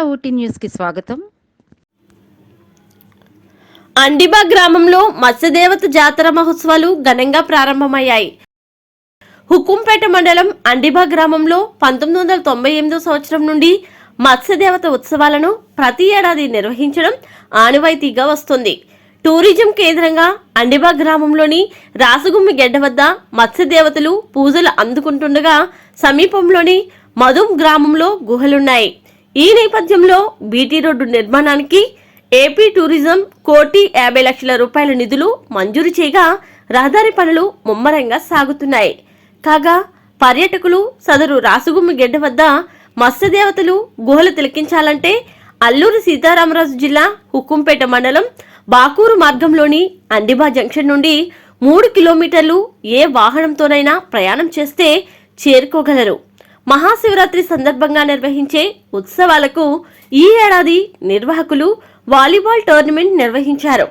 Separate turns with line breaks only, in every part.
టుట్టి న్యూస్కి స్వాగతం.
అండిబా గ్రామంలో మత్స్యదేవత జాతర మహోత్సవాలు ఘనంగా ప్రారంభమయ్యాయి. హుకుంపేట మండలం అండిబా గ్రామంలో పంతొమ్మిది వందల తొంభై ఎనిమిదో సంవత్సరం నుండి మత్స్యదేవత ఉత్సవాలను ప్రతి ఏడాది నిర్వహించడం ఆనవాయితీగా వస్తుంది. టూరిజం కేంద్రంగా అండిబా గ్రామంలోని రాసగుమ్మి గెడ్డ వద్ద మత్స్యదేవతలు పూజలు అందుకుంటుండగా సమీపంలోని మధుం గ్రామంలో గుహలున్నాయి. ఈ నేపథ్యంలో బీటీ రోడ్డు నిర్మాణానికి ఏపీ టూరిజం కోటి యాభై లక్షల రూపాయల నిధులు మంజూరు చేయగా రహదారి పనులు ముమ్మరంగా సాగుతున్నాయి. కాగా పర్యాటకులు సదరు రాసుగుమ్మి గెడ్డ వద్ద మత్స్యదేవతలు గుహలు తిలకించాలంటే అల్లూరు సీతారామరాజు జిల్లా హుక్కుంపేట మండలం బాకూరు మార్గంలోని అండిబా జంక్షన్ నుండి మూడు కిలోమీటర్లు ఏ వాహనంతోనైనా ప్రయాణం చేస్తే చేరుకోగలరు. మహాశివరాత్రి సందర్భంగా నిర్వహించే ఉత్సవాలకు ఈ ఏడాది నిర్వాహకులు వాలీబాల్ టోర్నమెంట్ నిర్వహించారు.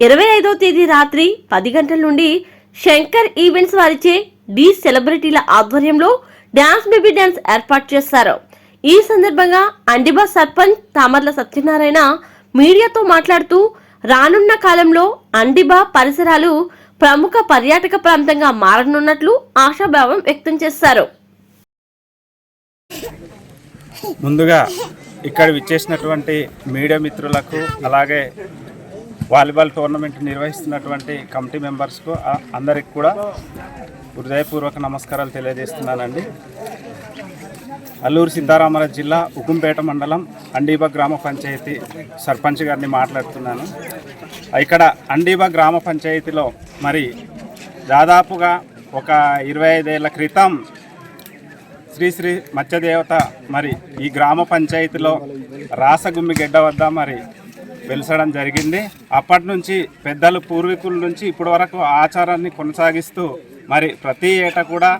ఇరవై ఐదో తేదీ రాత్రి పది గంటల నుండి శంకర్ ఈవెంట్స్ వారిచే డి సెలబ్రిటీల ఆధ్వర్యంలో డ్యాన్స్ బేబీ డ్యాన్స్ ఏర్పాటు చేశారు ఈ సందర్భంగా అండిబా సర్పంచ్ తామర్ల సత్యనారాయణ మీడియాతో మాట్లాడుతూ రానున్న కాలంలో అండిబా పరిసరాలు ప్రముఖ పర్యాటక ప్రాంతంగా మారనున్నట్లు ఆశాభావం వ్యక్తం చేశారు
ముందుగా ఇక్కడ విచ్చేసినటువంటి మీడియా మిత్రులకు అలాగే వాలీబాల్ టోర్నమెంట్ నిర్వహిస్తున్నటువంటి కమిటీ మెంబర్స్కు అందరికి కూడా హృదయపూర్వక నమస్కారాలు తెలియజేస్తున్నానండి. అల్లూరు సీతారామరాజు జిల్లా ఉకుంపేట మండలం అండీబా గ్రామ పంచాయతీ సర్పంచ్ గారిని మాట్లాడుతున్నాను. ఇక్కడ అండీబా గ్రామ పంచాయతీలో మరి దాదాపుగా ఒక ఇరవై ఐదేళ్ళ క్రితం శ్రీ శ్రీ మత్స్యదేవత మరి ఈ గ్రామ పంచాయతీలో రాసగుమ్మి గడ్డ వద్ద మరి వెలిసడం జరిగింది. అప్పటి నుంచి పెద్దలు పూర్వీకుల నుంచి ఇప్పటి వరకు ఆచారాన్ని కొనసాగిస్తూ మరి ప్రతి ఏటా కూడా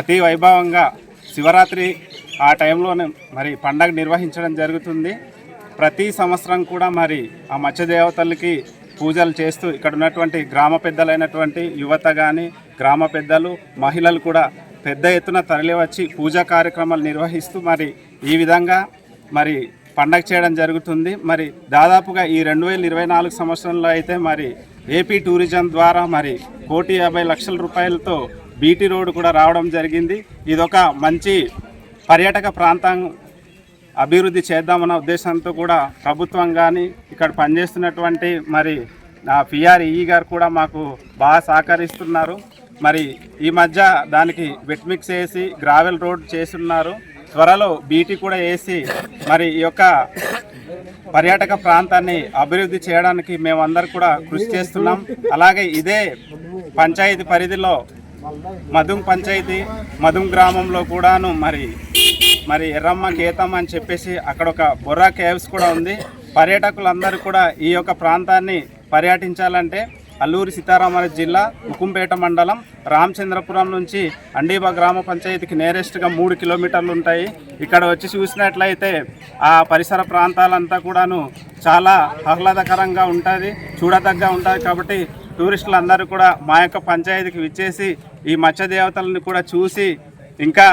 అతి వైభవంగా శివరాత్రి ఆ టైంలోనే మరి పండగ నిర్వహించడం జరుగుతుంది. ప్రతి సంవత్సరం కూడా మరి ఆ మత్స్యదేవతలకి పూజలు చేస్తూ ఇక్కడ ఉన్నటువంటి గ్రామ పెద్దలైనటువంటి యువత కానీ గ్రామ పెద్దలు మహిళలు కూడా పెద్ద ఎత్తున తరలివచ్చి పూజా కార్యక్రమాలు నిర్వహిస్తూ మరి ఈ విధంగా మరి పండగ చేయడం జరుగుతుంది. మరి దాదాపుగా ఈ రెండు వేల ఇరవై నాలుగు సంవత్సరంలో అయితే మరి ఏపీ టూరిజం ద్వారా మరి కోటి యాభై లక్షల రూపాయలతో బీటీ రోడ్డు కూడా రావడం జరిగింది. ఇదొక మంచి పర్యాటక ప్రాంతం అభివృద్ధి చేద్దామన్న ఉద్దేశంతో కూడా ప్రభుత్వం కానీ ఇక్కడ పనిచేస్తున్నటువంటి మరి నా పిఆర్ఈ గారు కూడా మాకు బాగా సహకరిస్తున్నారు. మరి ఈ మధ్య దానికి వెట్ మిక్స్ వేసి గ్రావెల్ రోడ్ చేస్తున్నారు. త్వరలో బీటీ కూడా వేసి మరి ఈ యొక్క పర్యాటక ప్రాంతాన్ని అభివృద్ధి చేయడానికి మేమందరూ కూడా కృషి చేస్తున్నాం. అలాగే ఇదే పంచాయతీ పరిధిలో మధుం పంచాయతీ మధుం గ్రామంలో కూడాను మరి మరి ఎర్రమ్మ గీతం అని చెప్పేసి అక్కడ ఒక బొర్రా కేవ్స్ కూడా ఉంది. పర్యాటకులందరూ కూడా ఈ యొక్క ప్రాంతాన్ని పర్యటించాలంటే అల్లూరి సీతారామరాజు జిల్లా ఉకుంపేట మండలం రామచంద్రపురం నుంచి అండీబా గ్రామ పంచాయతీకి నేరెస్ట్గా మూడు కిలోమీటర్లు ఉంటాయి. ఇక్కడ వచ్చి చూసినట్లయితే ఆ పరిసర ప్రాంతాలంతా కూడాను చాలా ఆహ్లాదకరంగా ఉంటుంది చూడదగ్గ ఉంటుంది కాబట్టి టూరిస్టులు అందరూ కూడా మా యొక్క పంచాయతీకి విచ్చేసి ఈ మత్స్య దేవతలను కూడా చూసి ఇంకా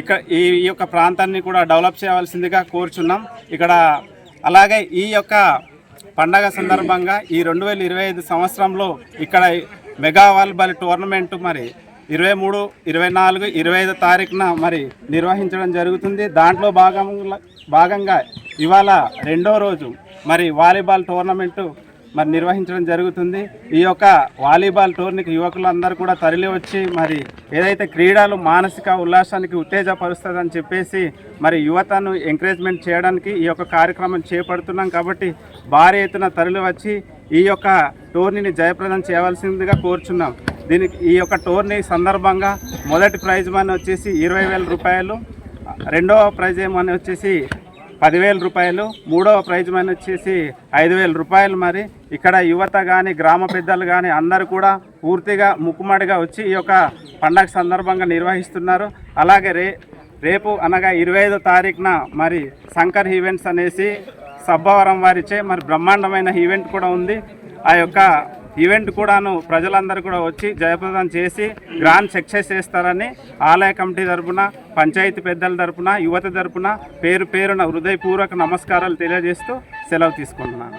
ఇక్కడ ఈ ఈ యొక్క ప్రాంతాన్ని కూడా డెవలప్ చేయవలసిందిగా కోరుచున్నాం. ఇక్కడ అలాగే ఈ యొక్క పండగ సందర్భంగా ఈ రెండు వేల ఇరవై ఐదు సంవత్సరంలో ఇక్కడ మెగా వాలీబాల్ టోర్నమెంట్ మరి ఇరవై మూడు ఇరవై నాలుగు ఇరవై ఐదు తారీఖున మరి నిర్వహించడం జరుగుతుంది. దాంట్లో భాగంగా భాగంగా ఇవాళ రెండో రోజు మరి వాలీబాల్ టోర్నమెంటు మరి నిర్వహించడం జరుగుతుంది. ఈ యొక్క వాలీబాల్ టోర్నీకి యువకులందరూ కూడా తరలి వచ్చి మరి ఏదైతే క్రీడలు మానసిక ఉల్లాసానికి ఉత్తేజపరుస్తుందని చెప్పేసి మరి యువతను ఎంకరేజ్మెంట్ చేయడానికి ఈ యొక్క కార్యక్రమం చేపడుతున్నాం కాబట్టి భారీ ఎత్తున తరలి వచ్చి ఈ యొక్క టోర్నీని జయప్రదం చేయవలసిందిగా కోరుచున్నాం. దీనికి ఈ యొక్క టోర్నీ సందర్భంగా మొదటి ప్రైజ్ మనీ వచ్చేసి ఇరవై వేల రూపాయలు రెండవ ప్రైజ్ మనీ వచ్చేసి పదివేల రూపాయలు. మూడవ ప్రైజ్ మనీ వచ్చేసి ఐదు వేల రూపాయలు మరి. ఇక్కడ యువత కానీ గ్రామ పెద్దలు కానీ అందరూ కూడా పూర్తిగా ముక్కుమడిగా వచ్చి ఈ యొక్క పండగ సందర్భంగా నిర్వహిస్తున్నారు. అలాగే రే రేపు అనగా ఇరవై ఐదో తారీఖున మరి శంకర్ ఈవెంట్స్ అనేసి సబ్బవరం వారిచే మరి బ్రహ్మాండమైన ఈవెంట్ కూడా ఉంది. ఆ యొక్క ఈవెంట్ కూడాను ప్రజలందరూ కూడా వచ్చి జయప్రదం చేసి గ్రాండ్ సక్సెస్ చేస్తారని ఆలయ కమిటీ తరపున పంచాయతీ పెద్దల తరపున యువత తరపున పేరు పేరున హృదయపూర్వక నమస్కారాలు తెలియజేస్తూ సెలవు తీసుకుంటున్నాను.